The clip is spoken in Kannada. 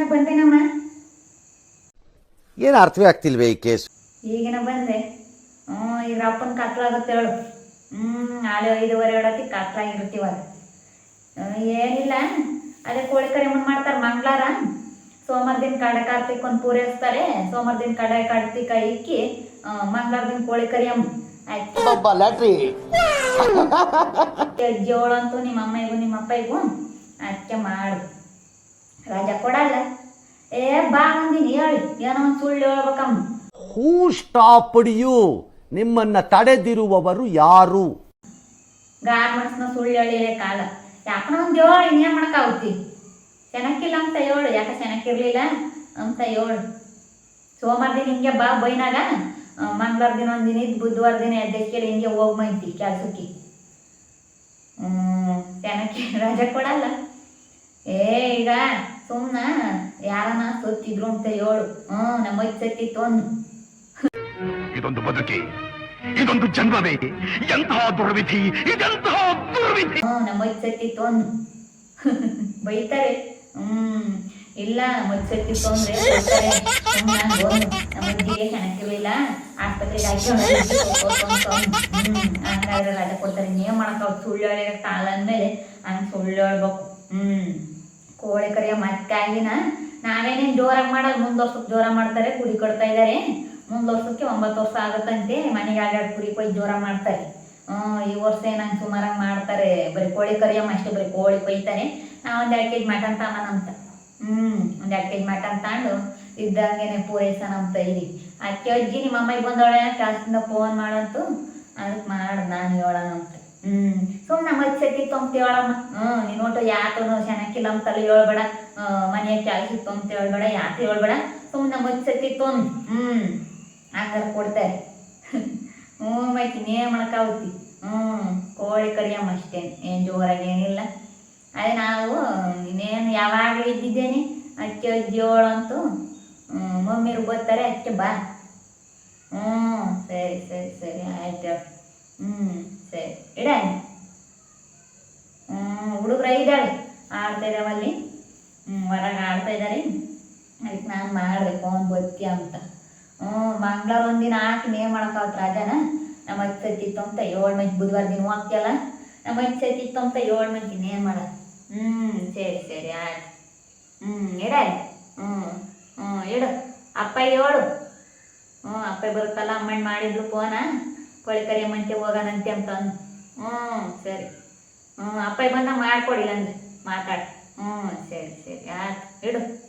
ಆಫೀಸಿಂದ ಬಂದೇನಮ್ಮ ಏನು ಅರ್ಥವೇ ಆಗ್ತಿಲ್ವೇ ಈ ಕೇಸ್? ಈಗಿನ ಬಂದೆ. ಹ್ಞೂ ಈಗ ಅಪ್ಪನ ಕತ್ಲಾಗುತ್ತೆ ಹೇಳು. ಹ್ಞೂ ನಾಳೆ ಐದುವರೆ ಏಳತ್ತಿ ಕತ್ಲಾಗಿರ್ತೀವಲ್ಲ ಏನಿಲ್ಲ. ಅದೇ ಕೋಳಿ ಕರಿ ಮುಂದೆ ಮಾಡ್ತಾರೆ ಮಂಗಳಾರ. ಸೋಮವಾರ ದಿನ ಕಡೆ ಕಾರ್ತಿಕ್ ಒಂದು ಪೂರೈಸ್ತಾರೆ ಸೋಮವಾರ ದಿನ ಕಡೆ ಕಾರ್ತಿಕ ಇಕ್ಕಿ ಮಂಗ್ಳಾರ ದಿನ ಕೋಳಿ ಕರಿ ಅಮ್ಮ. ಜೋಳ ಅಂತೂ ನಿಮ್ಮ ಅಮ್ಮಗೂ ನಿಮ್ಮ ಅಪ್ಪಗೂ ಅದಕ್ಕೆ ಮಾಡು. ರಾಜ ಕೊಡಲ್ಲ. ಏ ಬಾ ಬಂದಿನಿ ಹೇಳಿ. ಏನೋ ಒಂದು ಸುಳ್ಳು ಹೇಳ್ಬೇಕಮ್ಮ. ಹೂ ಸ್ಟಾಪ್ಡ್ ಯು ನಿಮ್ಮನ್ನ ತಡೆದಿರುವವರು ಯಾರು? ಗಾರ್ಮೆಂಟ್ಸ್ನ ಸುಳ್ಳು ಹೇಳಿ ಕಾಲ. ಯಾಕನ ಒಂದು ಹೇಳು ಇನ್ನೇನು ಮಾಡಕ್ಕಾಗುತ್ತಿ? ಚೆನ್ನಾಗಿಲ್ಲ ಅಂತ ಹೇಳು. ಯಾಕೆ ಚೆನ್ನಾಗಿರ್ಲಿಲ್ಲ ಅಂತ ಹೇಳು. ಸೋಮವಾರ ದಿನ ಹಿಂಗೆ ಬಾ ಬೈನಾಗ. ಮಂಗಳವಾರ ದಿನ ಒಂದು ದಿನ ಇದ್ದು ಬುಧವಾರ ದಿನ ಎದ್ದಕ್ಕೇಳಿ ಹಿಂಗೆ ಹೋಗಿ ಮೈತಿ ಕೆಲ್ಸಕ್ಕೆ. ಹ್ಞೂ ಚೆನ್ನಾಗಿ ರಜೆ ಕೊಡಲ್ಲ. ಏ ಈಗ ಸುಮ್ಮನ ಯಾರನ್ನ ಸತ್ತಿದ್ರು ಅಂತ ಹೇಳು. ಹ್ಮ್ ನಮ್ಮ ಸತ್ತಿತ್ತು ಇದೊಂದು ಬದುಕಿ ಇದೊಂದು ಜನ್ಮವೇ ಎಂತಹ ದುರ್ವಿಧಿ ಇದೆಂತಹ ದುರ್ವಿಧಿ. ಹ್ಮ್ ನಮ್ಮ ಸತ್ತಿತ್ತು ಬೈತಾರೆ. ಹ್ಮ್ ಇಲ್ಲ ಮುಚ್ಚತ್ತಿತ್ತು ಅಂದ್ರೆ. ನಮ್ಮ ಅಜ್ಜಿಗೆ ಆಸ್ಪತ್ರೆಗೆ ಹಾಕಿ ಹಂಗಾದ್ರೆ ರಜೆ ಕೊಡ್ತಾರೆ ನೀವ್ ಮಾಡಕ್ ಅವ್ರು ಸುಳ್ಳು ಹೇಳಿರೋ ಕಾಲ ಅಂದ್ಮೇಲೆ ಹಂಗ್ ಸುಳ್ಳು ಹೇಳ್ಬೇಕು. ಹ್ಮ್. ಕೋಳಿ ಕರಿಯ ಮತ್ತಾಗಿನ ನಾವೇನೇನ್ ಜೋರಾಗಿ ಮಾಡಲ್ಲ, ಮುಂದ್ ವರ್ಷಕ್ಕೆ ಜೋರ ಮಾಡ್ತಾರೆ, ಕುರಿ ಕೊಡ್ತಾ ಇದಾರೆ. ಮುಂದ್ ವರ್ಷಕ್ಕೆ ಒಂಬತ್ತು ವರ್ಷ ಆಗುತ್ತಂತೆ, ಮನೆಗೆ ಆಗಾಡ್ ಕುರಿ ಕೊಯ್ ಜೋರ ಮಾಡ್ತಾರೆ. ಈ ವರ್ಷ ಏನಂಗೆ ಸುಮಾರಾಗಿ ಮಾಡ್ತಾರೆ, ಬರೀ ಕೋಳಿ ಕರಿಯಮ್ಮ ಅಷ್ಟೇ, ಬರೀ ಕೋಳಿ ಕೊಯ್ತಾರೆ. ನಾವ್ ಒಂದ್ ಎರಡು ಕೆಜಿ ಮಟನ್ ತಾಮನಂತ ಹ್ಮ್, ಒಂದ್ ಎರಡು ಕೆಜಿ ಮಟನ್ ತಗೊಂಡು ಇದ್ದಂಗೆನೆ ಪೂರೈಸೋಣ ಅಂತ ಇದೀವಿ ಅದಕ್ಕೆ ಅಜ್ಜಿ ನಿಮ್ಮ ಅಮ್ಮಗೆ ಬಂದವಳೆ, ಕೆಲಸದಿಂದ ಫೋನ್ ಮಾಡಂತು ಅದಕ್ಕೆ ಮಾಡ್, ನಾನು ಹೇಳೋಣ ಅಂತ. ಹ್ಮ್. ಸುಮ್ನ ಅಂತ ಹೇಳಮ್ಮ ಹ್ಮ್, ನೀನ್ ಒಟ್ಟು ಯಾತನು ಚೆನ್ನಾಗಿಲ್ಲ ಅಂತಲ್ಲ ಹೇಳ್ಬೇಡ. ಮನೆಯ ಕೆಲಸ ಅಂತ ಹೇಳ್ಬೇಡ, ಯಾತ ಹೇಳ್ಬೇಡ. ಅಜ್ಜಿ ಸತ್ತಿತ್ತು ಅಂದ್ ಹ್ಮ್, ಹಂಗಾರ ಕೊಡ್ತಾರೆ. ಹ್ಞೂ ಮೈತಿ ನೇ ಮಾಡಕ್ಕಾಗುತ್ತಿ? ಹ್ಞೂ ಕೋಳಿ ಕರಿಯಮ್ಮ ಅಷ್ಟೇ. ಏನು ಜೋರಾಗಿ ಏನಿಲ್ಲ. ಅದೇ ನಾವು, ಇನ್ನೇನು ಯಾವಾಗಲೂ ಇದ್ದಿದ್ದೇನೆ, ಅಕ್ಕಿ ಅಜ್ಜಿಯೋಳು ಅಂತೂ. ಮಮ್ಮಿರು ಬರ್ತಾರೆ, ಅಕ್ಕಿ ಬಾ. ಹ್ಞೂ ಸರಿ ಸರಿ ಸರಿ, ಆಯ್ತು ಹ್ಞೂ ಸರಿ. ಇಡ ಹ್ಞೂ ಹುಡುಗ್ರ ಇದ್ದಾಳೆ. ಆಡ್ತಾ ಇದ್ದಾವಲ್ಲಿ ಹ್ಞೂ ಹೊರಗೆ ಆಡ್ತಾ ಇದ್ದಾರೆ ಅದಕ್ಕೆ ನಾನು ಮಾಡಬೇಕು ಫೋನ್ ಬತ್ತಿ ಅಂತ. ಹ್ಞೂ ಮಂಗ್ಳವಾರ ಒಂದಿನ ಹಾಕಿ ನೇಮ್ ಮಾಡಕ್ಕಾವತ್ತು ರಾಜನ. ನಮ್ಮ ಅಜ್ಜಿ ಸತ್ತಿತ್ತು ಅಂತ ಏಳು ಮಂದಿ ಬುಧವಾರ ದಿನ ಹೋಗ್ತಿಯಲ್ಲ? ನಮ್ಮ ಅಜ್ಜಿ ಸತ್ತಿತ್ತು ಅಂತ ಏಳು ಮಂದಿ ನೇಮ್ ಮಾಡ. ಹ್ಞೂ ಸರಿ ಸರಿ, ಆಯ್ತು. ಹ್ಞೂ ಇಡ ಹ್ಞೂ ಹ್ಞೂ ಇಡು. ಅಪ್ಪ ಏಳು. ಹ್ಞೂ ಅಪ್ಪ ಬರುತ್ತಲ್ಲ, ಅಮ್ಮಣ್ಣ ಮಾಡಿದ್ರು ಫೋನ ಕೋಳಿ ಮಂತೆ ಹೋಗೋಣಂತೆ ಅಂತ ಅಂದು. ಹ್ಞೂ ಸರಿ. ಹ್ಞೂ ಅಪ್ಪ ಬಂದ ಮಾಡ್ಕೊಡಿಲ್ಲ ಅಂದ್ರೆ ಮಾತಾಡಿ. ಹ್ಞೂ ಸರಿ ಸರಿ. ಆಯ್ತು. ಇಡು.